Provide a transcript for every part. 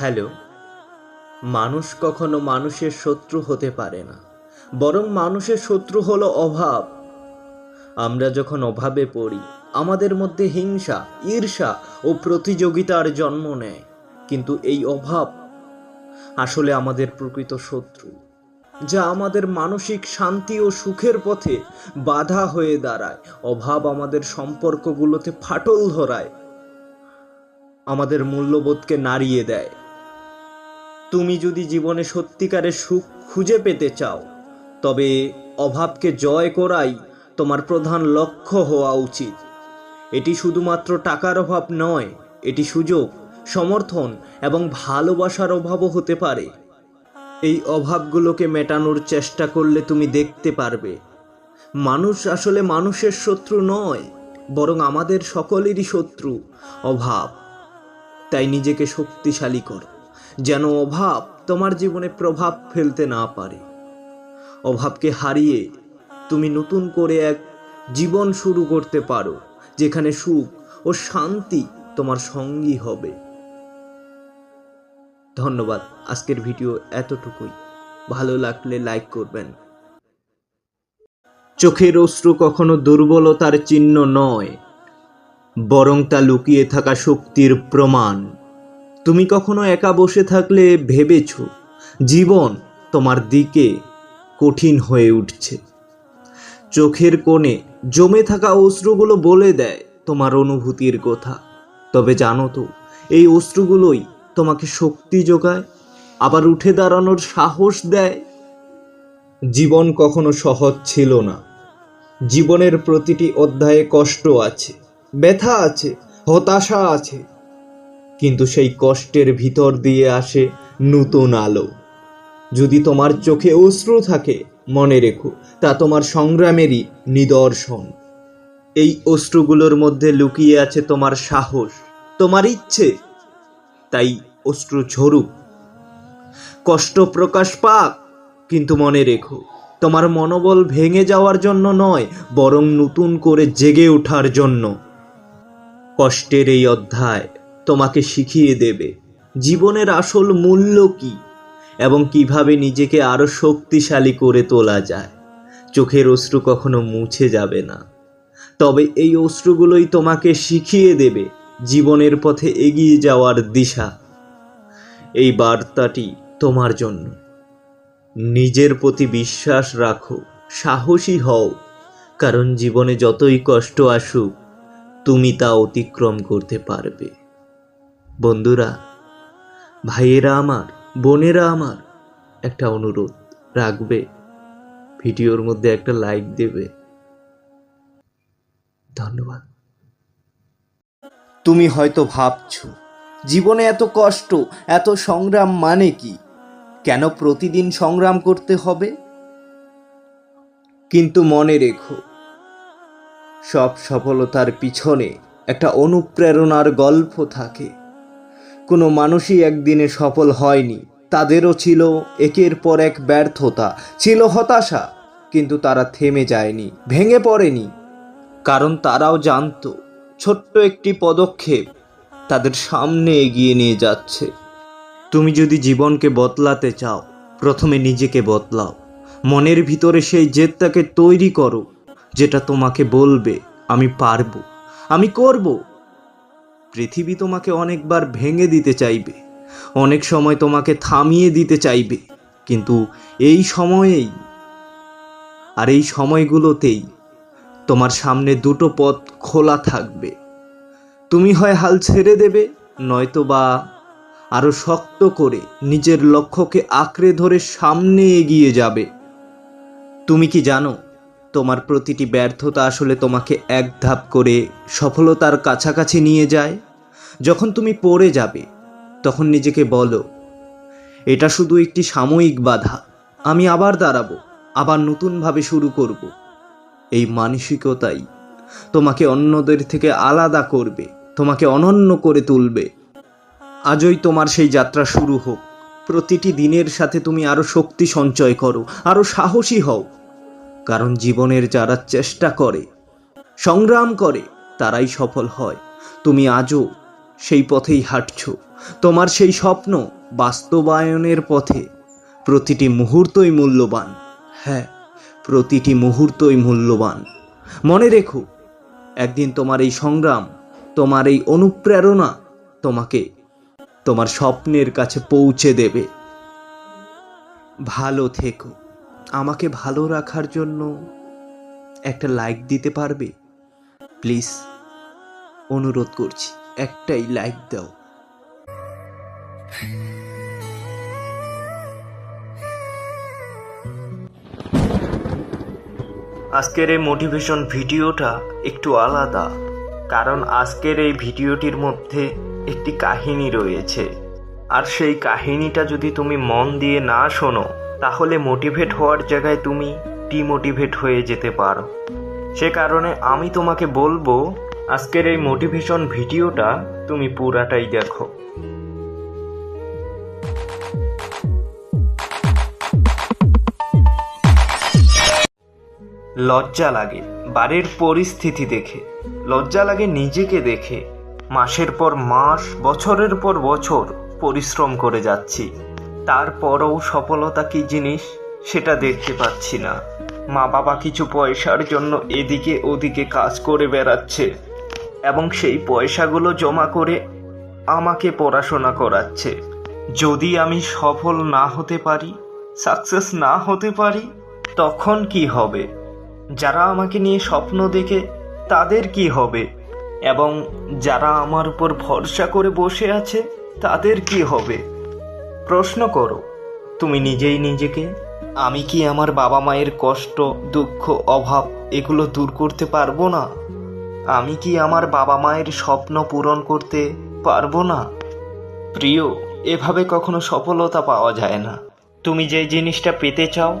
Hello মানুষ কখনো মানুষের শত্রু হতে পারে না। বরং মানুষের শত্রু হলো অভাব। আমরা যখন অভাবে পড়ি, আমাদের মধ্যে হিংসা, ঈর্ষা ও প্রতিযোগিতার জন্ম নেয়। কিন্তু এই অভাব আসলে আমাদের প্রকৃত শত্রু, যা আমাদের মানসিক শান্তি ও সুখের পথে বাধা হয়ে দাঁড়ায়। অভাব আমাদের সম্পর্কগুলোতে ফাটল ধরায়, আমাদের মূল্যবোধকে নাড়িয়ে দেয়। তুমি যদি জীবনে সত্যিকারের সুখ খুঁজে পেতে চাও, তবে অভাবকে জয় করাই তোমার প্রধান লক্ষ্য হওয়া উচিত। এটি শুধুমাত্র টাকার অভাব নয়, এটি সুযোগ, সমর্থন এবং ভালোবাসার অভাবও হতে পারে। এই অভাবগুলোকে মেটানোর চেষ্টা করলে তুমি দেখতে পারবে। মানুষ আসলে মানুষের শত্রু নয়, বরং আমাদের সকলেরই শত্রু, অভাব। তাই নিজেকে শক্তিশালী করো। যেন অভাব তোমার জীবনে প্রভাব ফেলতে না পারে। অভাবকে হারিয়ে তুমি নতুন করে এক জীবন শুরু করতে পারো, যেখানে সুখ ও শান্তি তোমার সঙ্গী হবে। ধন্যবাদ, আজকের ভিডিও এতটুকুই। ভালো লাগলে লাইক করবেন। চোখের অশ্রু কখনো দুর্বলতার চিহ্ন নয়, বরং তা লুকিয়ে থাকা শক্তির প্রমাণ। তুমি কখনো একা বসে থাকলে ভেবেছ জীবন তোমার দিকে কঠিন হয়ে উঠছে। চোখের কোণে জমে থাকা অশ্রুগুলো বলে দেয় তোমার অনুভূতির কথা। তবে জানো তো, এই অশ্রুগুলোই তোমাকে শক্তি যোগায়, আবার উঠে দাঁড়ানোর সাহস দেয়। জীবন কখনো সহজ ছিল না। জীবনের প্রতিটি অধ্যায়ে কষ্ট আছে, ব্যথা আছে, হতাশা আছে কিন্তু সেই কষ্টের ভিতর দিয়ে আসে নতুন আলো। যদি তোমার চোখে অশ্রু থাকে, মনে রেখো, তা তোমার সংগ্রামেরই নিদর্শন। এই অশ্রুগুলোর মধ্যে লুকিয়ে আছে তোমার সাহস, তোমার ইচ্ছে। তাই অশ্রু ঝরুক। কষ্ট প্রকাশ পাক, কিন্তু মনে রেখো, তোমার মনোবল ভেঙে যাওয়ার জন্য নয়, বরং নতুন করে জেগে ওঠার জন্য। কষ্টের এই অধ্যায় তোমাকে শিখিয়ে দেবে, জীবনের আসল মূল্য কি এবং কীভাবে নিজেকে আরও শক্তিশালী করে তোলা যায়। চোখের অশ্রু কখনো মুছে যাবে না। তবে এই অশ্রুগুলোই তোমাকে শিখিয়ে দেবে জীবনের পথে এগিয়ে যাওয়ার দিশা। এই বার্তাটি তোমার জন্য। নিজের প্রতি বিশ্বাস রাখো, সাহসী হও, কারণ জীবনে যতই কষ্ট আসুক, তুমি তা অতিক্রম করতে পারবে। বন্ধুরা, ভাইয়েরা আমার, বোনেরা আমার, একটা অনুরোধ রাখবে। ভিডিওর মধ্যে একটা লাইক দেবে। ধন্যবাদ। তুমি হয়তো ভাবছ, জীবনে এত কষ্ট, এত সংগ্রাম মানে কি? কেন প্রতিদিন সংগ্রাম করতে হবে? কিন্তু মনে রেখো, সব সফলতার পিছনে একটা অনুপ্রেরণার গল্প থাকে। কোনো মানুষই একদিনে সফল হয়নি। তাদেরও ছিল একের পর এক ব্যর্থতা, ছিল হতাশা, কিন্তু তারা থেমে যায়নি, ভেঙে পড়েনি। কারণ তারাও জানতো, ছোট্ট একটি পদক্ষেপ তাদের সামনে এগিয়ে নিয়ে যাচ্ছে। তুমি যদি জীবনকে বদলাতে চাও, প্রথমে নিজেকে বদলাও। মনের ভিতরে সেই জেদটাকে তৈরি করো, যেটা তোমাকে বলবে, আমি পারব, আমি করব। পৃথিবী তোমাকে অনেকবার ভেঙে দিতে চাইবে। অনেক সময় তোমাকে থামিয়ে দিতে চাইবে। কিন্তু এই সময়েই, আর এই সময়গুলোতেই তোমার সামনে দুটো পথ খোলা থাকবে। তুমি হয় হাল ছেড়ে দেবে নয়তো বা আরও শক্ত করে নিজের লক্ষ্যকে আঁকড়ে ধরে সামনে এগিয়ে যাবে। তুমি কি জানো তোমার প্রতিটি ব্যর্থতা আসলে তোমাকে এক ধাপ করে সফলতার কাছাকাছি নিয়ে যায়। যখন তুমি পড়ে যাবে, তখন নিজেকে বলো, এটা শুধু একটি সাময়িক বাধা, আমি আবার দাঁড়াবো, আবার নতুনভাবে শুরু করব। এই মানসিকতাই তোমাকে অন্যদের থেকে আলাদা করবে, তোমাকে অনন্য করে তুলবে। আজই তোমার সেই যাত্রা শুরু হোক। প্রতিটি দিনের সাথে তুমি আরও শক্তি সঞ্চয় করো আরও সাহসী হও। কারণ জীবনের যারা চেষ্টা করে, সংগ্রাম করে, তারাই সফল হয়। তুমি আজও সেই পথেই হাঁটছ। তোমার সেই স্বপ্ন বাস্তবায়নের পথে প্রতিটি মুহূর্তই মূল্যবান। হ্যাঁ প্রতিটি মুহূর্তই মূল্যবান। মনে রেখো, একদিন তোমার এই সংগ্রাম, তোমার এই অনুপ্রেরণা তোমাকে তোমার স্বপ্নের কাছে পৌঁছে দেবে। ভালো থেকো। আমাকে ভালো রাখার জন্য একটা লাইক দিতে পারবে? প্লিজ অনুরোধ করছি, একটাই লাইক দাও। আজকের এই মোটিভেশন ভিডিওটা একটু আলাদা, কারণ আজকের এই ভিডিওটির মধ্যে একটি কাহিনী রয়েছে। আর সেই কাহিনীটা যদি তুমি মন দিয়ে না শোনো তাহলে মোটিভেট হওয়ার জায়গায় তুমি ডিমোটিভেট হয়ে যেতে পারো। সে কারণে আমি তোমাকে বলব, আজকের এই মোটিভেশন ভিডিওটা তুমি পুরাটাই দেখো। লজ্জা লাগে, বাড়ির পরিস্থিতি দেখে। লজ্জা লাগে নিজেকে দেখে। মাসের পর মাস, বছরের পর বছর পরিশ্রম করে যাচ্ছি। তারপরও সফলতা কি জিনিস সেটা দেখতে পাচ্ছি না। মা বাবা কিছু পয়সার জন্য এদিকে ওদিকে কাজ করে বেড়াচ্ছে এবং সেই পয়সাগুলো জমা করে আমাকে পড়াশোনা করাচ্ছে। যদি আমি সফল না হতে পারি সাকসেস না হতে পারি, তখন কি হবে? যারা আমাকে নিয়ে স্বপ্ন দেখে, তাদের কি হবে? এবং যারা আমার উপর ভরসা করে বসে আছে, তাদের কি হবে? প্রশ্ন করো, তুমি নিজেই নিজেকে? আমি কি আমার বাবা মায়ের কষ্ট, দুঃখ, অভাব এগুলো দূর করতে পারব না? আমি কি আমার বাবা মায়ের স্বপ্ন পূরণ করতে পারব না? প্রিয়, এভাবে কখনো সফলতা পাওয়া যায় না। তুমি যে জিনিসটা পেতে চাও,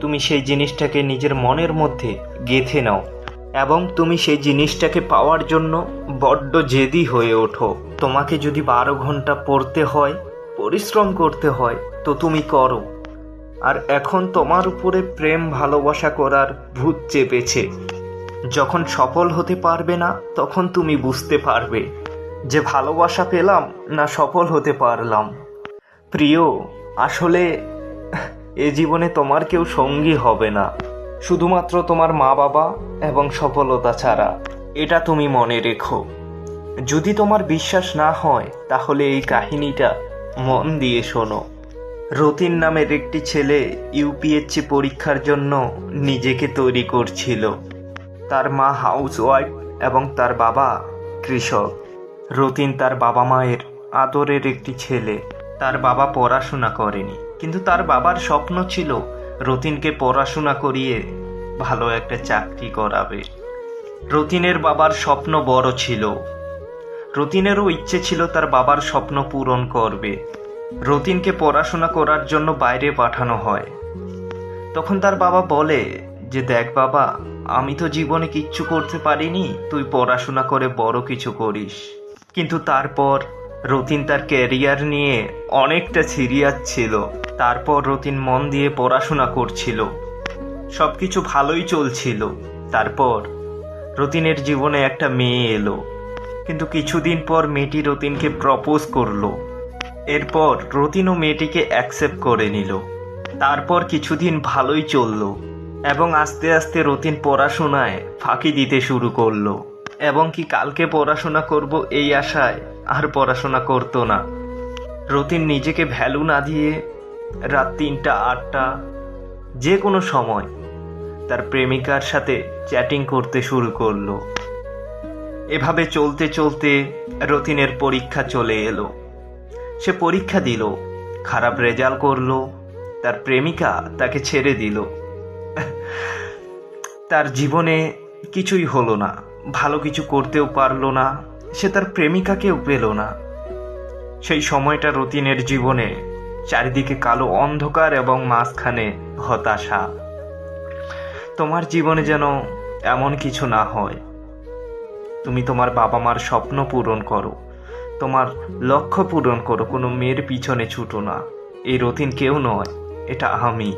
তুমি সেই জিনিসটাকে নিজের মনের মধ্যে গেঁথে নাও এবং তুমি সেই জিনিসটাকে পাওয়ার জন্য বড্ড জেদি হয়ে ওঠো। তোমাকে যদি বারো ঘণ্টা পড়তে হয় পরিশ্রম করতে হয়, তো তুমি করো। আর এখন তোমার উপরে প্রেম ভালোবাসা করার ভূত চেপেছে। যখন সফল হতে পারবে না, তখন তুমি বুঝতে পারবে যে ভালোবাসা পেলাম না সফল হতে পারলাম। প্রিয়, আসলে এ জীবনে তোমার কেউ সঙ্গী হবে না। শুধুমাত্র তোমার মা বাবা এবং সফলতা ছাড়া। এটা তুমি মনে রেখো। যদি তোমার বিশ্বাস না হয়, তাহলে এই কাহিনীটা মন দিয়ে শোনো। রতিন নামের একটি ছেলে ইউপিএসসি পরীক্ষার জন্য নিজেকে তৈরি করছিল। তার মা হাউস ওয়াইফ এবং তার বাবা কৃষক। রতিন তার বাবা মায়ের আদরের একটি ছেলে। তার বাবা পড়াশোনা করেনি। কিন্তু তার বাবার স্বপ্ন ছিল রতিনকে পড়াশোনা করিয়ে ভালো একটা চাকরি করাবে। রতিনের বাবার স্বপ্ন বড় ছিল। রতিনেরও ইচ্ছে ছিল তার বাবার স্বপ্ন পূরণ করবে। রতিনকে পড়াশোনা করার জন্য বাইরে পাঠানো হয়। তখন তার বাবা বলে যে, দেখ বাবা, আমি তো জীবনে কিচ্ছু করতে পারিনি, তুই পড়াশোনা করে বড় কিছু করিস। কিন্তু তারপর রতিন তার ক্যারিয়ার নিয়ে অনেকটা সিরিয়াস ছিল। তারপর রতিন মন দিয়ে পড়াশোনা করছিল। সবকিছু ভালোই চলছিল। তারপর রতিনের জীবনে একটা মেয়ে এলো। কিন্তু কিছুদিন পর মেয়েটি রতিনকে প্রপোজ করল। এরপর রতিনও মেয়েটিকে অ্যাকসেপ্ট করে নিল। তারপর কিছুদিন ভালোই চলল এবং আস্তে আস্তে রতিন পড়াশোনায় ফাঁকি দিতে শুরু করল। এবং কি কালকে পড়াশোনা করব এই আশায় আর পড়াশোনা করতো না। রতিন নিজেকে ভ্যালু না দিয়ে রাত তিনটা, আটটা যে কোনো সময় তার প্রেমিকার সাথে চ্যাটিং করতে শুরু করল। এভাবে চলতে চলতে রতিনের পরীক্ষা চলে এলো। সে পরীক্ষা দিল, খারাপ রেজাল্ট করল, তার প্রেমিকা তাকে ছেড়ে দিল। তার জীবনে কিছুই হলো না, ভালো কিছু করতেও পারল না, সে তার প্রেমিকাকেও পেল না। সেই সময়টা রতিনের জীবনে চারিদিকে কালো অন্ধকার এবং মাঝখানে হতাশা। তোমার জীবনে যেন এমন কিছু না হয়। তুমি তোমার বাবা মার স্বপ্ন পূরণ করো। তোমার লক্ষ্য পূরণ করো, কোনো মেয়ের পিছনে ছুটো না। এই রতিন কেউ নয়, এটা আমি।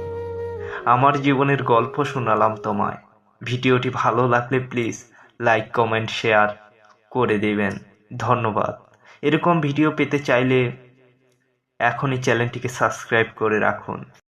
আমার জীবনের গল্প শোনালাম তোমায়। ভিডিওটি ভালো লাগলে প্লিজ লাইক, কমেন্ট, শেয়ার করে দেবেন। ধন্যবাদ। এরকম ভিডিও পেতে চাইলে এখনই চ্যানেলটিকে সাবস্ক্রাইব করে রাখুন।